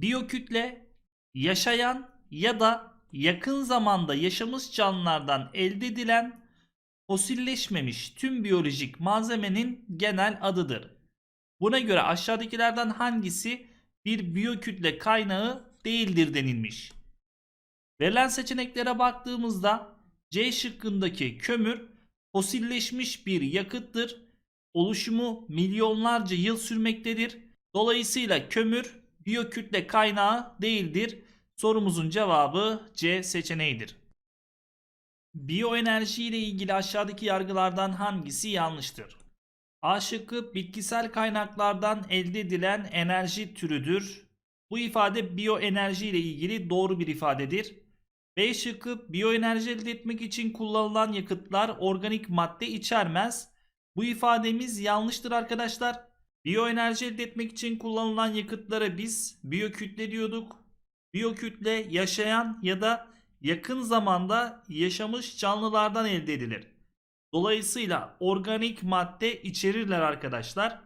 Biyokütle yaşayan ya da yakın zamanda yaşamış canlılardan elde edilen fosilleşmemiş tüm biyolojik malzemenin genel adıdır. Buna göre aşağıdakilerden hangisi bir biyokütle kaynağı değildir denilmiş. Verilen seçeneklere baktığımızda C şıkkındaki kömür fosilleşmiş bir yakıttır. Oluşumu milyonlarca yıl sürmektedir. Dolayısıyla kömür biyokütle kaynağı değildir. Sorumuzun cevabı C seçeneğidir. Biyoenerji ile ilgili aşağıdaki yargılardan hangisi yanlıştır? A şıkkı bitkisel kaynaklardan elde edilen enerji türüdür. Bu ifade biyoenerji ile ilgili doğru bir ifadedir. B şıkkı biyoenerji elde etmek için kullanılan yakıtlar organik madde içermez. Bu ifademiz yanlıştır arkadaşlar. Biyoenerji elde etmek için kullanılan yakıtlara biz biyokütle diyorduk. Biyokütle yaşayan ya da yakın zamanda yaşamış canlılardan elde edilir. Dolayısıyla organik madde içerirler arkadaşlar.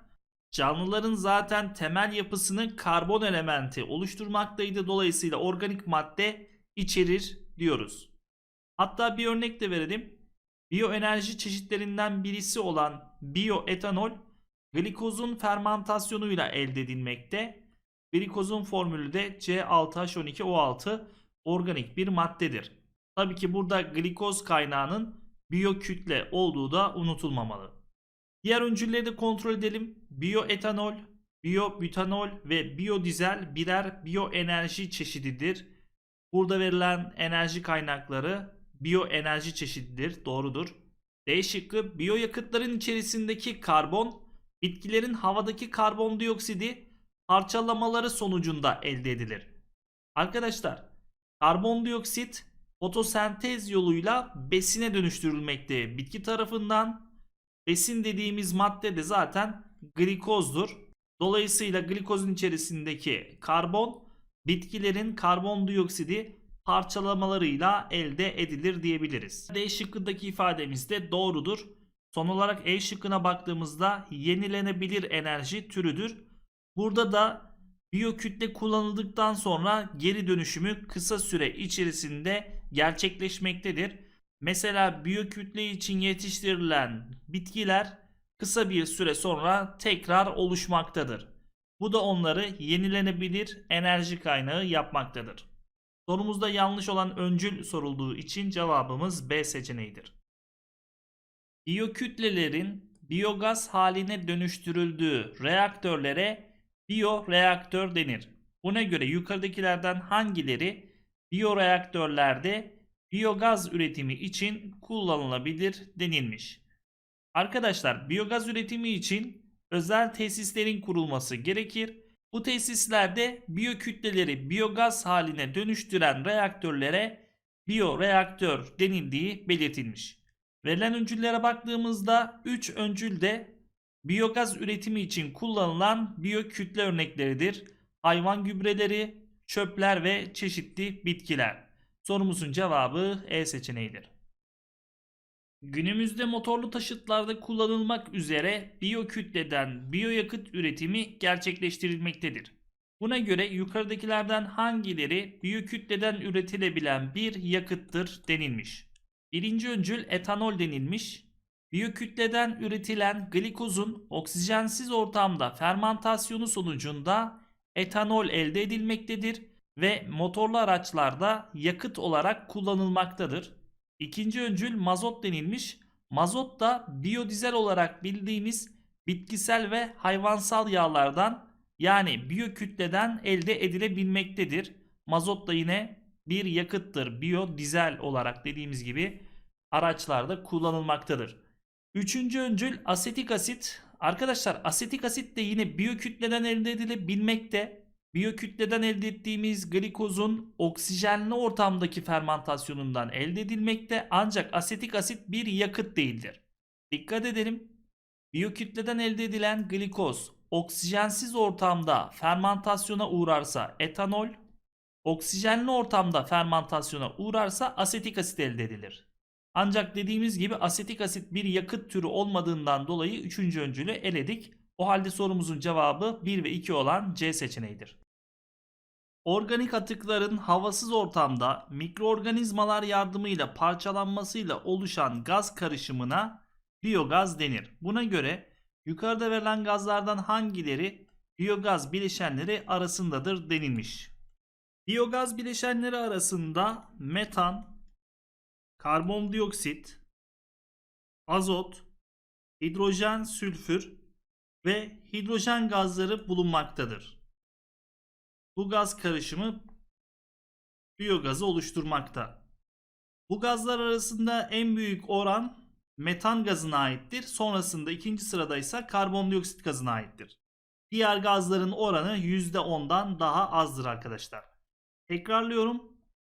Canlıların zaten temel yapısını karbon elementi oluşturmaktaydı. Dolayısıyla organik madde içerir diyoruz. Hatta bir örnek de verelim. Biyoenerji çeşitlerinden birisi olan biyoetanol glikozun fermentasyonuyla elde edilmekte. Glikozun formülü de C6H12O6 organik bir maddedir. Tabii ki burada glikoz kaynağının biyokütle olduğu da unutulmamalı. Diğer öncülleri de kontrol edelim. Biyoetanol, biyobutanol ve biyodizel birer biyoenerji çeşididir. Burada verilen enerji kaynakları biyoenerji çeşididir. Doğrudur. D şıkkı biyoyakıtların içerisindeki karbon bitkilerin havadaki karbondioksidi parçalamaları sonucunda elde edilir. Arkadaşlar karbondioksit fotosentez yoluyla besine dönüştürülmekte bitki tarafından. Besin dediğimiz madde de zaten glikozdur. Dolayısıyla glikozun içerisindeki karbon bitkilerin karbondioksidi parçalamalarıyla elde edilir diyebiliriz. D şıkkındaki ifademiz de doğrudur. Son olarak E şıkkına baktığımızda yenilenebilir enerji türüdür. Burada da biyokütle kullanıldıktan sonra geri dönüşümü kısa süre içerisinde gerçekleşmektedir. Mesela biyokütle için yetiştirilen bitkiler kısa bir süre sonra tekrar oluşmaktadır. Bu da onları yenilenebilir enerji kaynağı yapmaktadır. Sorumuzda yanlış olan öncül sorulduğu için cevabımız B seçeneğidir. Biyokütlelerin biyogaz haline dönüştürüldüğü reaktörlere biyoreaktör denir. Buna göre yukarıdakilerden hangileri biyoreaktörlerde biyogaz üretimi için kullanılabilir denilmiş. Arkadaşlar biyogaz üretimi için özel tesislerin kurulması gerekir. Bu tesislerde biyokütleleri biyogaz haline dönüştüren reaktörlere biyoreaktör denildiği belirtilmiş. Verilen öncüllere baktığımızda 3 öncül de biyogaz üretimi için kullanılan biyokütle örnekleridir. Hayvan gübreleri, çöpler ve çeşitli bitkiler. Sorumuzun cevabı E seçeneğidir. Günümüzde motorlu taşıtlarda kullanılmak üzere biyokütleden biyoyakıt üretimi gerçekleştirilmektedir. Buna göre yukarıdakilerden hangileri biyokütleden üretilebilen bir yakıttır denilmiş. Birinci öncül etanol denilmiş. Biyokütleden üretilen glikozun oksijensiz ortamda fermentasyonu sonucunda etanol elde edilmektedir ve motorlu araçlarda yakıt olarak kullanılmaktadır. İkinci öncül mazot denilmiş. Mazot da biyodizel olarak bildiğimiz bitkisel ve hayvansal yağlardan yani biyokütleden elde edilebilmektedir. Mazot da yine bir yakıttır. Biyodizel olarak dediğimiz gibi araçlarda kullanılmaktadır. Üçüncü öncül asetik asit. Arkadaşlar asetik asit de yine biyokütleden elde edilebilmekte. Biyokütleden elde ettiğimiz glikozun oksijenli ortamdaki fermentasyonundan elde edilmekte ancak asetik asit bir yakıt değildir. Dikkat edelim. Biyokütleden elde edilen glikoz oksijensiz ortamda fermentasyona uğrarsa etanol, oksijenli ortamda fermentasyona uğrarsa asetik asit elde edilir. Ancak dediğimiz gibi asetik asit bir yakıt türü olmadığından dolayı 3. öncülü eledik. O halde sorumuzun cevabı 1 ve 2 olan C seçeneğidir. Organik atıkların havasız ortamda mikroorganizmalar yardımıyla parçalanmasıyla oluşan gaz karışımına biyogaz denir. Buna göre yukarıda verilen gazlardan hangileri biyogaz bileşenleri arasındadır denilmiş. Biyogaz bileşenleri arasında metan, karbondioksit, azot, hidrojen sülfür ve hidrojen gazları bulunmaktadır. Bu gaz karışımı biyogazı oluşturmakta. Bu gazlar arasında en büyük oran metan gazına aittir. Sonrasında ikinci sırada ise karbondioksit gazına aittir. Diğer gazların oranı %10'dan daha azdır arkadaşlar. Tekrarlıyorum.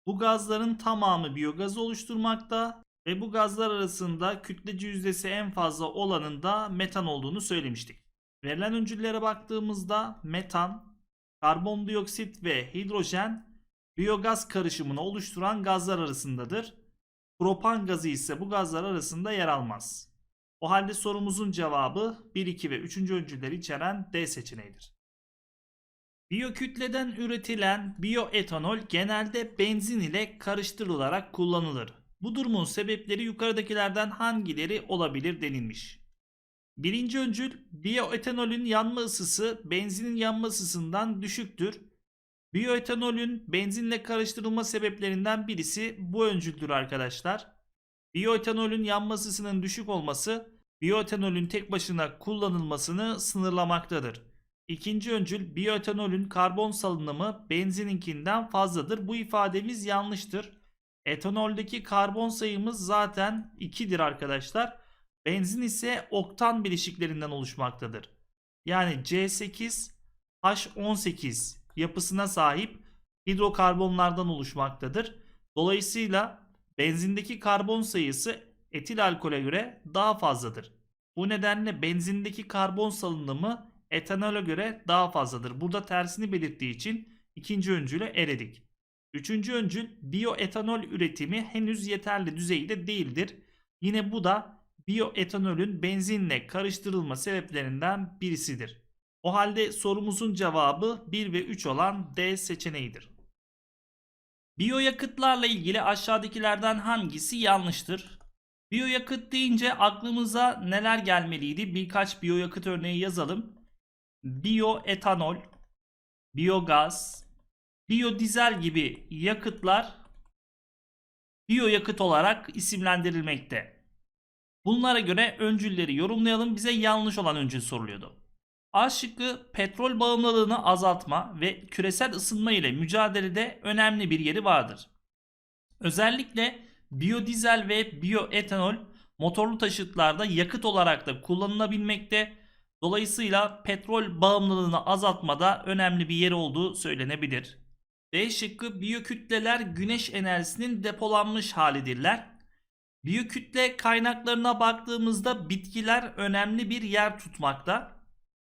Bu gazların tamamı biyogazı oluşturmakta ve bu gazlar arasında kütlece yüzdesi en fazla olanın da metan olduğunu söylemiştik. Verilen öncüllere baktığımızda metan, karbondioksit ve hidrojen biyogaz karışımını oluşturan gazlar arasındadır. Propan gazı ise bu gazlar arasında yer almaz. O halde sorumuzun cevabı 1, 2 ve 3. öncülleri içeren D seçeneğidir. Biyokütleden üretilen biyoetanol genelde benzin ile karıştırılarak kullanılır. Bu durumun sebepleri yukarıdakilerden hangileri olabilir denilmiş. Birinci öncül biyoetanolün yanma ısısı benzinin yanma ısısından düşüktür. Biyoetanolün benzinle karıştırılma sebeplerinden birisi bu öncüldür arkadaşlar. Biyoetanolün yanma ısısının düşük olması biyoetanolün tek başına kullanılmasını sınırlamaktadır. İkinci öncül biyoetanolün karbon salınımı benzininkinden fazladır. Bu ifademiz yanlıştır. Etanoldeki karbon sayımız zaten 2'dir arkadaşlar. Benzin ise oktan bileşiklerinden oluşmaktadır. Yani C8 H18 yapısına sahip hidrokarbonlardan oluşmaktadır. Dolayısıyla benzindeki karbon sayısı etil alkole göre daha fazladır. Bu nedenle benzindeki karbon salınımı etanola göre daha fazladır. Burada tersini belirttiği için ikinci öncüle eledik. Üçüncü öncül biyoetanol üretimi henüz yeterli düzeyde değildir. Yine bu da biyoetanolün benzinle karıştırılma sebeplerinden birisidir. O halde sorumuzun cevabı 1 ve 3 olan D seçeneğidir. Biyoyakıtlarla ilgili aşağıdakilerden hangisi yanlıştır? Biyoyakıt deyince aklımıza neler gelmeliydi? Birkaç biyoyakıt örneği yazalım. Biyoetanol, biyogaz, biyodizel gibi yakıtlar biyoyakıt olarak isimlendirilmekte. Bunlara göre öncülleri yorumlayalım. Bize yanlış olan öncül soruluyordu. A şıkkı petrol bağımlılığını azaltma ve küresel ısınma ile mücadelede önemli bir yeri vardır. Özellikle biyodizel ve biyoetanol motorlu taşıtlarda yakıt olarak da kullanılabilmekte. Dolayısıyla petrol bağımlılığını azaltmada önemli bir yer olduğu söylenebilir. B şıkkı biyokütleler güneş enerjisinin depolanmış halidirler. Biyokütle kaynaklarına baktığımızda bitkiler önemli bir yer tutmakta.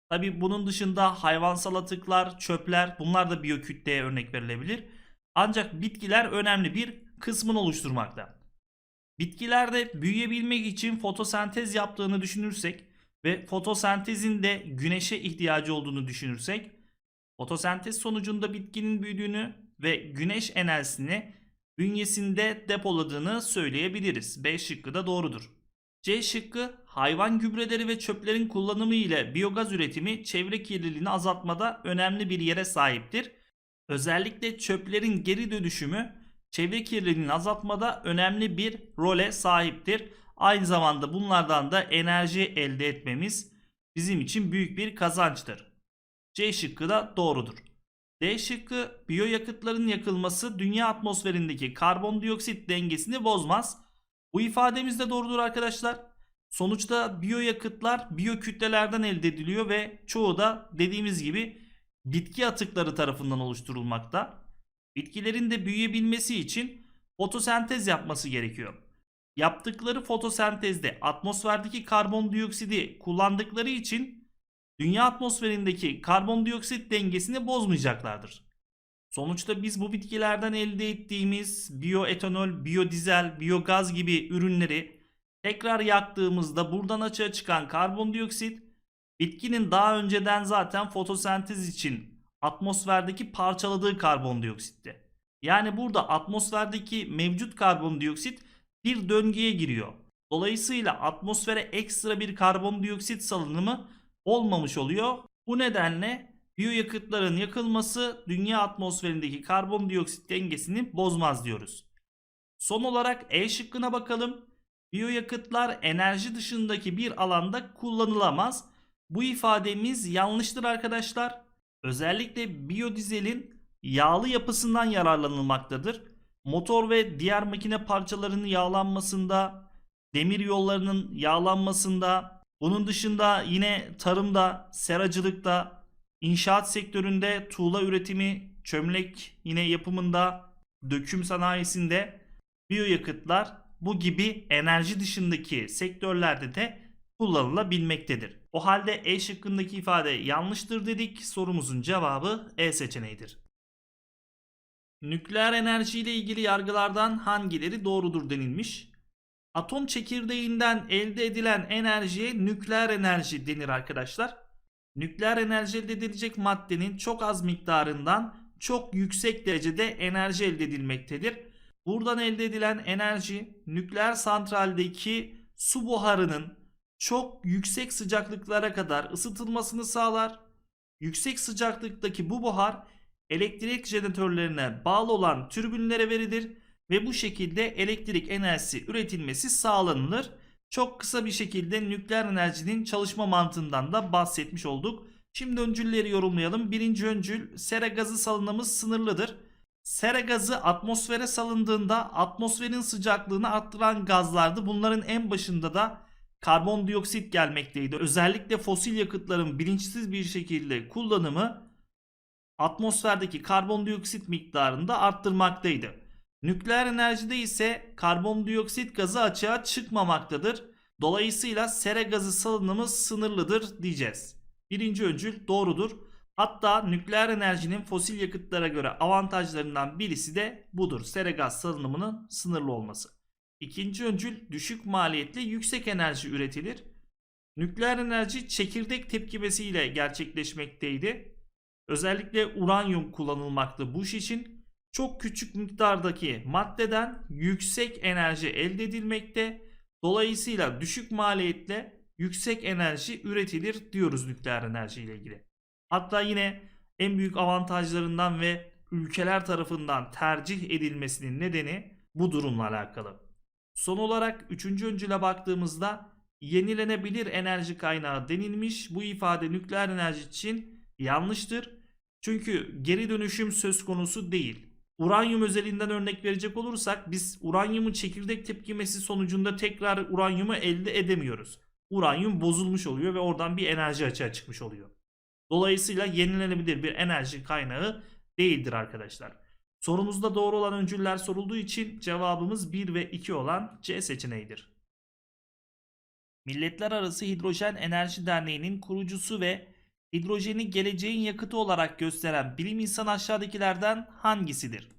Tabi bunun dışında hayvansal atıklar, çöpler bunlar da biyokütleye örnek verilebilir. Ancak bitkiler önemli bir kısmını oluşturmakta. Bitkilerde büyüyebilmek için fotosentez yaptığını düşünürsek ve fotosentezin de güneşe ihtiyacı olduğunu düşünürsek fotosentez sonucunda bitkinin büyüdüğünü ve güneş enerjisini bünyesinde depoladığını söyleyebiliriz. B şıkkı da doğrudur. C şıkkı hayvan gübreleri ve çöplerin kullanımı ile biyogaz üretimi çevre kirliliğini azaltmada önemli bir yere sahiptir. Özellikle çöplerin geri dönüşümü çevre kirliliğini azaltmada önemli bir role sahiptir. Aynı zamanda bunlardan da enerji elde etmemiz bizim için büyük bir kazançtır. C şıkkı da doğrudur. D şıkkı biyoyakıtların yakılması dünya atmosferindeki karbondioksit dengesini bozmaz. Bu ifademiz de doğrudur arkadaşlar. Sonuçta biyoyakıtlar biyokütlelerden elde ediliyor ve çoğu da dediğimiz gibi bitki atıkları tarafından oluşturulmakta. Bitkilerin de büyüyebilmesi için fotosentez yapması gerekiyor. Yaptıkları fotosentezde atmosferdeki karbondioksidi kullandıkları için dünya atmosferindeki karbondioksit dengesini bozmayacaklardır. Sonuçta biz bu bitkilerden elde ettiğimiz biyoetanol, biyodizel, biyogaz gibi ürünleri tekrar yaktığımızda buradan açığa çıkan karbondioksit bitkinin daha önceden zaten fotosentez için atmosferdeki parçaladığı karbondioksitte. Yani burada atmosferdeki mevcut karbondioksit bir döngüye giriyor. Dolayısıyla atmosfere ekstra bir karbondioksit salınımı olmamış oluyor. Bu nedenle biyoyakıtların yakılması dünya atmosferindeki karbondioksit dengesini bozmaz diyoruz. Son olarak E şıkkına bakalım. Biyoyakıtlar enerji dışındaki bir alanda kullanılamaz. Bu ifademiz yanlıştır arkadaşlar. Özellikle biyodizelin yağlı yapısından yararlanılmaktadır. Motor ve diğer makine parçalarının yağlanmasında, demir yollarının yağlanmasında, bunun dışında yine tarımda, seracılıkta, inşaat sektöründe, tuğla üretimi, çömlek yine yapımında, döküm sanayisinde biyoyakıtlar bu gibi enerji dışındaki sektörlerde de kullanılabilmektedir. O halde E şıkkındaki ifade yanlıştır dedik. Sorumuzun cevabı E seçeneğidir. Nükleer enerji ile ilgili yargılardan hangileri doğrudur denilmiş. Atom çekirdeğinden elde edilen enerjiye nükleer enerji denir arkadaşlar. Nükleer enerji elde edilecek maddenin çok az miktarından çok yüksek derecede enerji elde edilmektedir. Buradan elde edilen enerji nükleer santraldeki su buharının çok yüksek sıcaklıklara kadar ısıtılmasını sağlar. Yüksek sıcaklıktaki bu buhar elektrik jeneratörlerine bağlı olan türbinlere verilir ve bu şekilde elektrik enerjisi üretilmesi sağlanılır. Çok kısa bir şekilde nükleer enerjinin çalışma mantığından da bahsetmiş olduk. Şimdi öncülleri yorumlayalım. Birinci öncül sera gazı salınımı sınırlıdır. Sera gazı atmosfere salındığında atmosferin sıcaklığını arttıran gazlardı. Bunların en başında da karbondioksit gelmekteydi. Özellikle fosil yakıtların bilinçsiz bir şekilde kullanımı atmosferdeki karbondioksit miktarını da arttırmaktaydı. Nükleer enerjide ise karbondioksit gazı açığa çıkmamaktadır. Dolayısıyla sera gazı salınımı sınırlıdır diyeceğiz. Birinci öncül doğrudur. Hatta nükleer enerjinin fosil yakıtlara göre avantajlarından birisi de budur. Sera gaz salınımının sınırlı olması. İkinci öncül düşük maliyetli yüksek enerji üretilir. Nükleer enerji çekirdek tepkimesiyle gerçekleşmekteydi. Özellikle uranyum kullanılmaktı bu iş için. Çok küçük miktardaki maddeden yüksek enerji elde edilmekte. Dolayısıyla düşük maliyetle yüksek enerji üretilir diyoruz nükleer enerji ile ilgili. Hatta yine en büyük avantajlarından ve ülkeler tarafından tercih edilmesinin nedeni bu durumla alakalı. Son olarak üçüncü öncüle baktığımızda yenilenebilir enerji kaynağı denilmiş. Bu ifade nükleer enerji için yanlıştır. Çünkü geri dönüşüm söz konusu değil. Uranyum özelinden örnek verecek olursak biz uranyumun çekirdek tepkimesi sonucunda tekrar uranyumu elde edemiyoruz. Uranyum bozulmuş oluyor ve oradan bir enerji açığa çıkmış oluyor. Dolayısıyla yenilenebilir bir enerji kaynağı değildir arkadaşlar. Sorumuzda doğru olan öncüller sorulduğu için cevabımız 1 ve 2 olan C seçeneğidir. Milletler Arası Hidrojen Enerji Derneği'nin kurucusu ve hidrojeni geleceğin yakıtı olarak gösteren bilim insanı aşağıdakilerden hangisidir?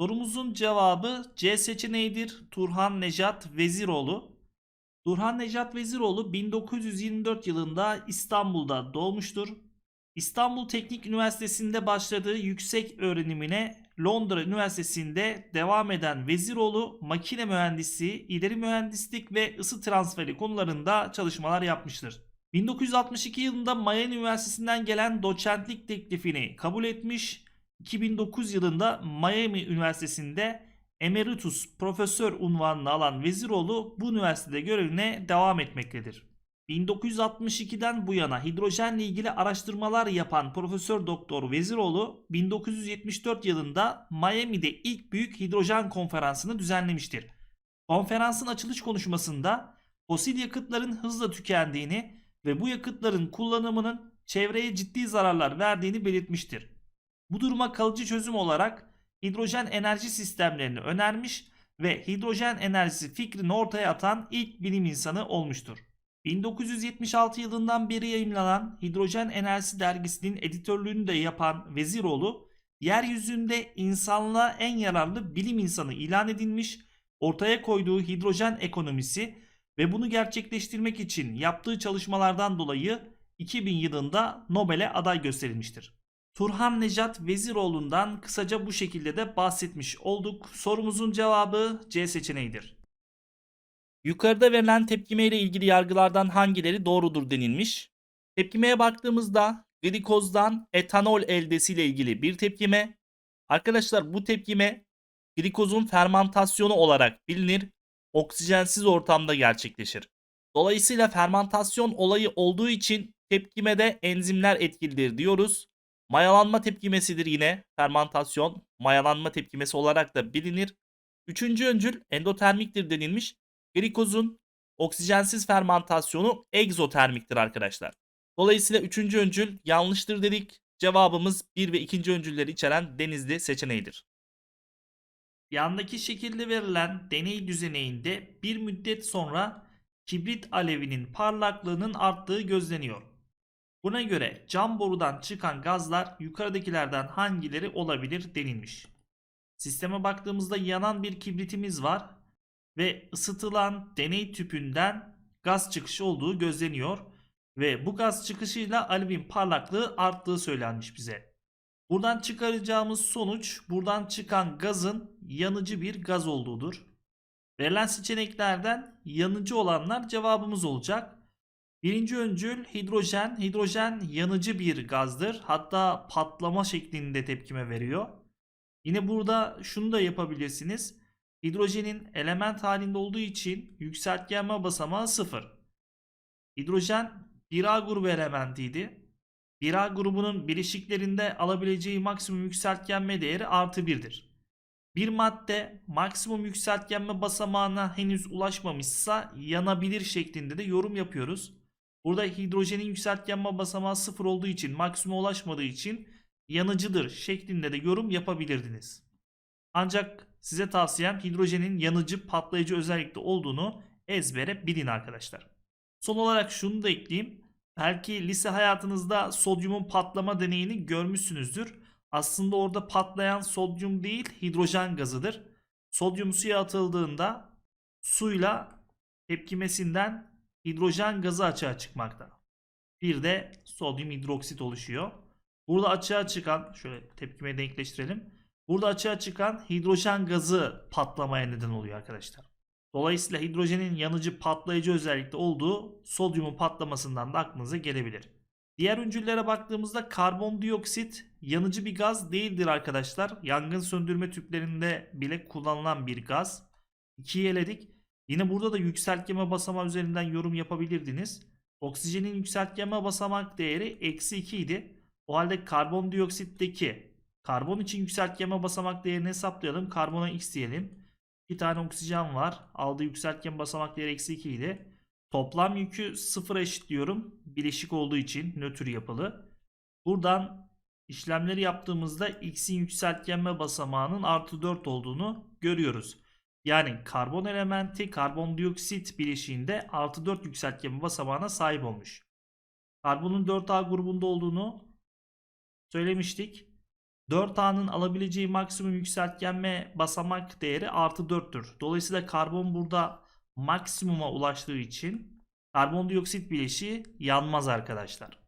Sorumuzun cevabı C seçeneğidir. Turhan Nejat Veziroğlu. Turhan Nejat Veziroğlu 1924 yılında İstanbul'da doğmuştur. İstanbul Teknik Üniversitesi'nde başladığı yüksek öğrenimine Londra Üniversitesi'nde devam eden Veziroğlu makine mühendisi, ileri mühendislik ve ısı transferi konularında çalışmalar yapmıştır. 1962 yılında Miami Üniversitesi'nden gelen doçentlik teklifini kabul etmiş. 2009 yılında Miami Üniversitesi'nde Emeritus Profesör unvanını alan Veziroğlu bu üniversitede görevine devam etmektedir. 1962'den bu yana hidrojenle ilgili araştırmalar yapan Profesör Doktor Veziroğlu 1974 yılında Miami'de ilk büyük hidrojen konferansını düzenlemiştir. Konferansın açılış konuşmasında fosil yakıtların hızla tükendiğini ve bu yakıtların kullanımının çevreye ciddi zararlar verdiğini belirtmiştir. Bu duruma kalıcı çözüm olarak hidrojen enerji sistemlerini önermiş ve hidrojen enerjisi fikrini ortaya atan ilk bilim insanı olmuştur. 1976 yılından beri yayımlanan Hidrojen Enerjisi dergisinin editörlüğünü de yapan Veziroğlu, yeryüzünde insanlığa en yararlı bilim insanı ilan edilmiş, ortaya koyduğu hidrojen ekonomisi ve bunu gerçekleştirmek için yaptığı çalışmalardan dolayı 2000 yılında Nobel'e aday gösterilmiştir. Turhan Necat Veziroğlu'ndan kısaca bu şekilde de bahsetmiş olduk. Sorumuzun cevabı C seçeneğidir. Yukarıda verilen tepkime ile ilgili yargılardan hangileri doğrudur denilmiş. Tepkimeye baktığımızda glikozdan etanol eldesi ile ilgili bir tepkime. Arkadaşlar bu tepkime glikozun fermentasyonu olarak bilinir. Oksijensiz ortamda gerçekleşir. Dolayısıyla fermentasyon olayı olduğu için tepkimede enzimler etkilidir diyoruz. Mayalanma tepkimesidir yine. Fermentasyon mayalanma tepkimesi olarak da bilinir. Üçüncü öncül endotermiktir denilmiş. Glikozun oksijensiz fermentasyonu egzotermiktir arkadaşlar. Dolayısıyla üçüncü öncül yanlıştır dedik. Cevabımız 1 ve ikinci öncülleri içeren denizli seçeneğidir. Yandaki şekilde verilen deney düzeneğinde bir müddet sonra kibrit alevinin parlaklığının arttığı gözleniyor. Buna göre cam borudan çıkan gazlar yukarıdakilerden hangileri olabilir denilmiş. Sisteme baktığımızda yanan bir kibritimiz var ve ısıtılan deney tüpünden gaz çıkışı olduğu gözleniyor ve bu gaz çıkışıyla alevin parlaklığı arttığı söylenmiş bize. Buradan çıkaracağımız sonuç buradan çıkan gazın yanıcı bir gaz olduğudur. Verilen seçeneklerden yanıcı olanlar cevabımız olacak. Birinci öncül hidrojen. Hidrojen yanıcı bir gazdır. Hatta patlama şeklinde tepkime veriyor. Yine burada şunu da yapabilirsiniz. Hidrojenin element halinde olduğu için yükseltgenme basamağı 0. Hidrojen 1A grubu elementiydi. 1A grubunun bileşiklerinde alabileceği maksimum yükseltgenme değeri artı 1'dir. Bir madde maksimum yükseltgenme basamağına henüz ulaşmamışsa yanabilir şeklinde de yorum yapıyoruz. Burada hidrojenin yükseltgenme basamağı 0 olduğu için maksimuma ulaşmadığı için yanıcıdır şeklinde de yorum yapabilirdiniz. Ancak size tavsiyem hidrojenin yanıcı patlayıcı özellikte olduğunu ezbere bilin arkadaşlar. Son olarak şunu da ekleyeyim. Belki lise hayatınızda sodyumun patlama deneyini görmüşsünüzdür. Aslında orada patlayan sodyum değil hidrojen gazıdır. Sodyum suya atıldığında suyla tepkimesinden hidrojen gazı açığa çıkmakta. Bir de sodyum hidroksit oluşuyor. Burada açığa çıkan şöyle tepkime denkleştirelim. Burada açığa çıkan hidrojen gazı patlamaya neden oluyor arkadaşlar. Dolayısıyla hidrojenin yanıcı patlayıcı özellikte olduğu sodyumun patlamasından da aklınıza gelebilir. Diğer öncüllere baktığımızda karbondioksit yanıcı bir gaz değildir arkadaşlar. Yangın söndürme tüplerinde bile kullanılan bir gaz. 2'yi eledik. Yine burada da yükseltgeme basamağı üzerinden yorum yapabilirdiniz. Oksijenin yükseltgeme basamak değeri eksi 2 idi. O halde karbondioksitteki karbon için yükseltgeme basamak değerini hesaplayalım. Karbona x diyelim. Bir tane oksijen var. Aldığı yükseltgen basamak değeri eksi 2 idi. Toplam yükü sıfıra eşitliyorum. Bileşik olduğu için nötr yapılı. Buradan işlemleri yaptığımızda x'in yükseltgenme basamağının artı 4 olduğunu görüyoruz. Yani karbon elementi karbondioksit bileşiğinde artı 4 yükseltgenme basamağına sahip olmuş. Karbonun 4A grubunda olduğunu söylemiştik. 4A'nın alabileceği maksimum yükseltgenme basamak değeri artı 4'tür. Dolayısıyla karbon burada maksimuma ulaştığı için karbondioksit bileşiği yanmaz arkadaşlar.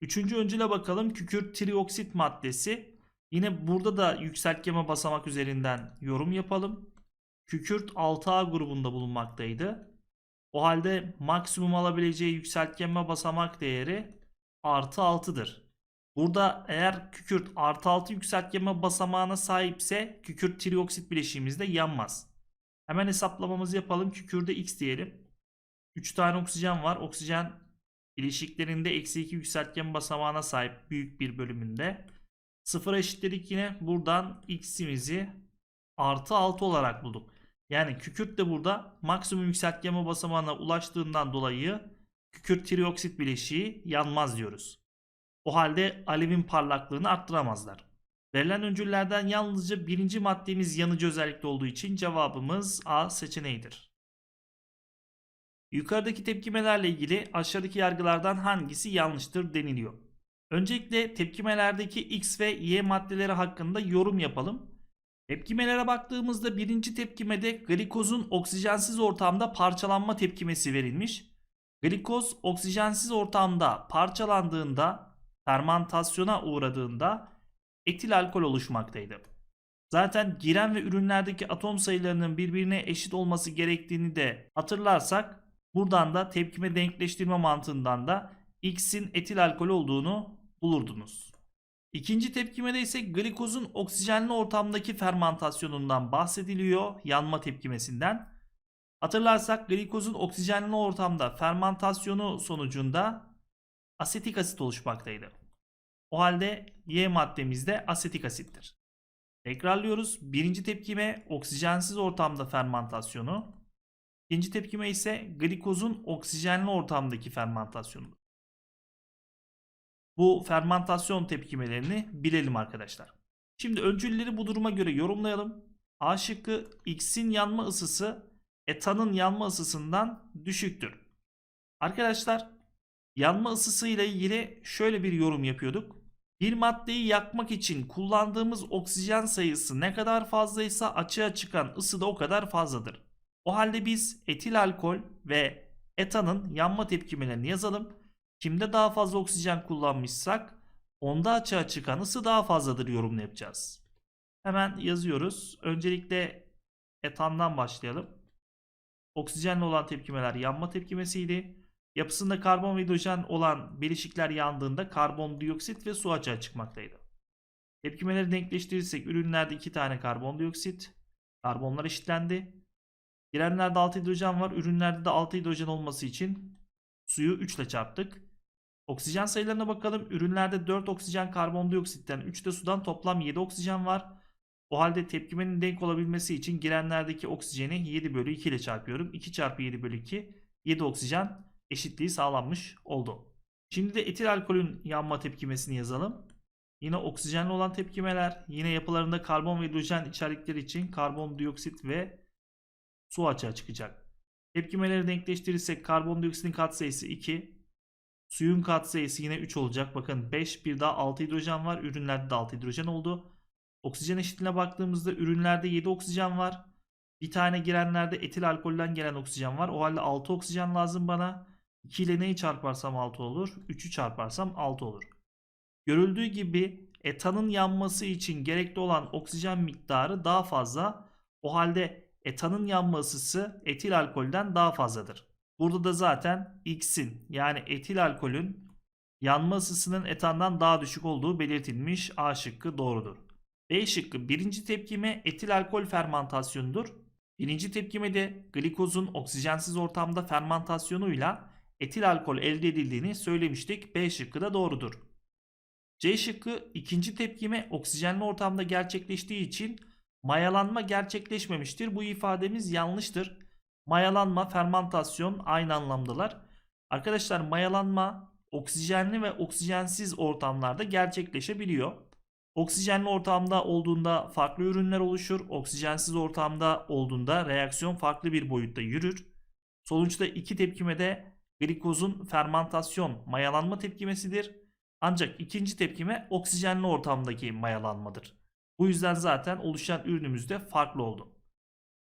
Üçüncü öncüle bakalım. Kükürt trioksit maddesi. Yine burada da yükseltgeme basamak üzerinden yorum yapalım. Kükürt 6A grubunda bulunmaktaydı. O halde maksimum alabileceği yükseltgenme basamak değeri artı 6'dır. Burada eğer kükürt artı 6 yükseltgeme basamağına sahipse kükürt trioksit bileşiğimizde yanmaz. Hemen hesaplamamızı yapalım. Kükürde x diyelim. 3 tane oksijen var. Oksijen bileşiklerinde eksi 2 yükseltgen basamağına sahip büyük bir bölümünde. Sıfıra eşitledik yine. Buradan x'imizi artı 6 olarak bulduk. Yani kükürt de burada maksimum yükseltgeme basamağına ulaştığından dolayı kükürt trioksit bileşiği yanmaz diyoruz. O halde alevin parlaklığını arttıramazlar. Verilen öncüllerden yalnızca birinci maddemiz yanıcı özellikte olduğu için cevabımız A seçeneğidir. Yukarıdaki tepkimelerle ilgili aşağıdaki yargılardan hangisi yanlıştır deniliyor. Öncelikle tepkimelerdeki X ve Y maddeleri hakkında yorum yapalım. Tepkimelere baktığımızda birinci tepkimede glikozun oksijensiz ortamda parçalanma tepkimesi verilmiş. Glikoz oksijensiz ortamda parçalandığında fermantasyona uğradığında etil alkol oluşmaktaydı. Zaten giren ve ürünlerdeki atom sayılarının birbirine eşit olması gerektiğini de hatırlarsak buradan da tepkime denkleştirme mantığından da X'in etil alkol olduğunu bulurdunuz. İkinci tepkimede ise glikozun oksijenli ortamdaki fermantasyonundan bahsediliyor yanma tepkimesinden. Hatırlarsak glikozun oksijenli ortamda fermantasyonu sonucunda asetik asit oluşmaktaydı. O halde Y maddemiz de asetik asittir. Tekrarlıyoruz. Birinci tepkime oksijensiz ortamda fermantasyonu. İkinci tepkime ise glikozun oksijenli ortamdaki fermantasyonu. Bu fermantasyon tepkimelerini bilelim arkadaşlar. Şimdi öncülleri bu duruma göre yorumlayalım. A şıkkı X'in yanma ısısı etanın yanma ısısından düşüktür. Arkadaşlar yanma ısı ile ilgili şöyle bir yorum yapıyorduk. Bir maddeyi yakmak için kullandığımız oksijen sayısı ne kadar fazlaysa açığa çıkan ısı da o kadar fazladır. O halde biz etil alkol ve etanın yanma tepkimelerini yazalım. Kimde daha fazla oksijen kullanmışsak onda açığa çıkan ısı daha fazladır yorumunu yapacağız. Hemen yazıyoruz. Öncelikle etandan başlayalım. Oksijenli olan tepkimeler yanma tepkimesiydi. Yapısında karbon ve hidrojen olan bileşikler yandığında karbondioksit ve su açığa çıkmaktaydı. Tepkimeleri denkleştirirsek ürünlerde 2 tane karbondioksit, karbonlar eşitlendi. Girenlerde 6 hidrojen var. Ürünlerde de 6 hidrojen olması için suyu 3 ile çarptık. Oksijen sayılarına bakalım. Ürünlerde 4 oksijen karbondioksitten 3 de sudan toplam 7 oksijen var. O halde tepkimenin denk olabilmesi için girenlerdeki oksijeni 7 bölü 2 ile çarpıyorum. 2 çarpı 7 bölü 2 7 oksijen eşitliği sağlanmış oldu. Şimdi de etil alkolün yanma tepkimesini yazalım. Yine oksijenli olan tepkimeler, yine yapılarında karbon ve hidrojen içerikleri için karbondioksit ve su açığa çıkacak. Tepkimeleri denkleştirirsek karbondioksitin katsayısı 2, suyun katsayısı yine 3 olacak. Bakın 5 bir daha 6 hidrojen var. Ürünlerde de 6 hidrojen oldu. Oksijen eşitliğine baktığımızda ürünlerde 7 oksijen var. Bir tane girenlerde etil alkolden gelen oksijen var. O halde 6 oksijen lazım bana. 2 ile neyi çarparsam 6 olur? 3'ü çarparsam 6 olur. Görüldüğü gibi etanın yanması için gerekli olan oksijen miktarı daha fazla. O halde etanın yanma ısısı etil alkolden daha fazladır. Burada da zaten X'in yani etil alkolün yanma ısısının etandan daha düşük olduğu belirtilmiş. A şıkkı doğrudur. B şıkkı birinci tepkime etil alkol fermantasyonudur. Birinci tepkimede glikozun oksijensiz ortamda fermantasyonuyla etil alkol elde edildiğini söylemiştik. B şıkkı da doğrudur. C şıkkı ikinci tepkime oksijenli ortamda gerçekleştiği için mayalanma gerçekleşmemiştir. Bu ifademiz yanlıştır. Mayalanma, fermantasyon aynı anlamdalar. Arkadaşlar mayalanma oksijenli ve oksijensiz ortamlarda gerçekleşebiliyor. Oksijenli ortamda olduğunda farklı ürünler oluşur. Oksijensiz ortamda olduğunda reaksiyon farklı bir boyutta yürür. Sonuçta iki tepkimede glikozun fermantasyon mayalanma tepkimesidir. Ancak ikinci tepkime oksijenli ortamdaki mayalanmadır. Bu yüzden zaten oluşan ürünümüz de farklı oldu.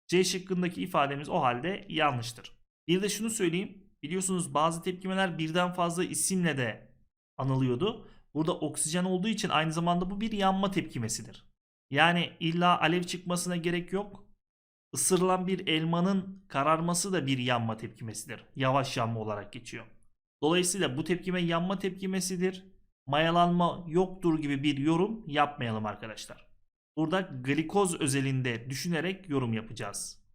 C şıkkındaki ifademiz o halde yanlıştır. Bir de şunu söyleyeyim. Biliyorsunuz bazı tepkimeler birden fazla isimle de anılıyordu. Burada oksijen olduğu için aynı zamanda bu bir yanma tepkimesidir. Yani illa alev çıkmasına gerek yok. Isırılan bir elmanın kararması da bir yanma tepkimesidir. Yavaş yanma olarak geçiyor. Dolayısıyla bu tepkime yanma tepkimesidir. Mayalanma yoktur gibi bir yorum yapmayalım arkadaşlar. Burada glikoz özelinde düşünerek yorum yapacağız.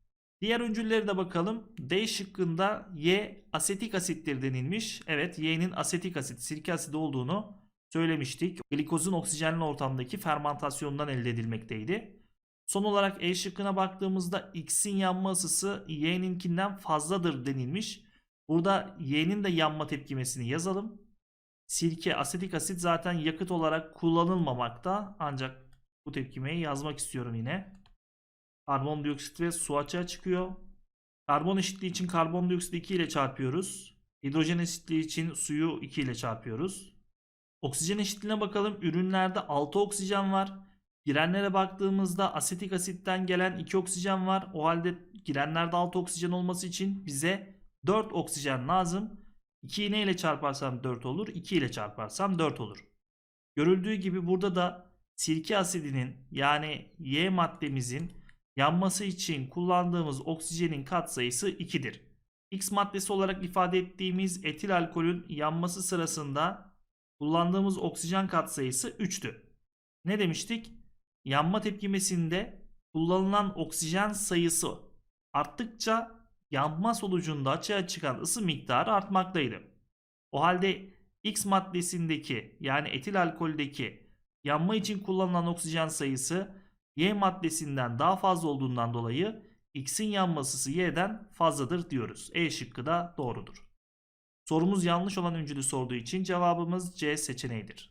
Diğer öncülleri de bakalım. D şıkkında Y asetik asittir denilmiş. Evet Y'nin asetik asit, sirke asidi olduğunu söylemiştik. Glikozun oksijenli ortamdaki fermantasyondan elde edilmekteydi. Son olarak E şıkkına baktığımızda X'in yanma ısısı Y'ninkinden fazladır denilmiş. Burada Y'nin de yanma tepkimesini yazalım. Sirke, asetik asit zaten yakıt olarak kullanılmamakta. Ancak bu tepkimeyi yazmak istiyorum yine. Karbondioksit ve su açığa çıkıyor. Karbon eşitliği için karbondioksit 2 ile çarpıyoruz. Hidrojen eşitliği için suyu 2 ile çarpıyoruz. Oksijen eşitliğine bakalım. Ürünlerde 6 oksijen var. Girenlere baktığımızda asetik asitten gelen 2 oksijen var. O halde girenlerde 6 oksijen olması için bize 4 oksijen lazım. 2'yi ne ile çarparsam 4 olur. 2 ile çarparsam 4 olur. Görüldüğü gibi burada da sirke asidinin yani Y maddemizin yanması için kullandığımız oksijenin katsayısı 2'dir. X maddesi olarak ifade ettiğimiz etil alkolün yanması sırasında kullandığımız oksijen katsayısı 3'tü. Ne demiştik? Yanma tepkimesinde kullanılan oksijen sayısı arttıkça yanma sonucunda açığa çıkan ısı miktarı artmaktaydı. O halde X maddesindeki yani etil alkoldeki yanma için kullanılan oksijen sayısı Y maddesinden daha fazla olduğundan dolayı X'in yanma ısısı Y'den fazladır diyoruz. E şıkkı da doğrudur. Sorumuz yanlış olan öncülü sorduğu için cevabımız C seçeneğidir.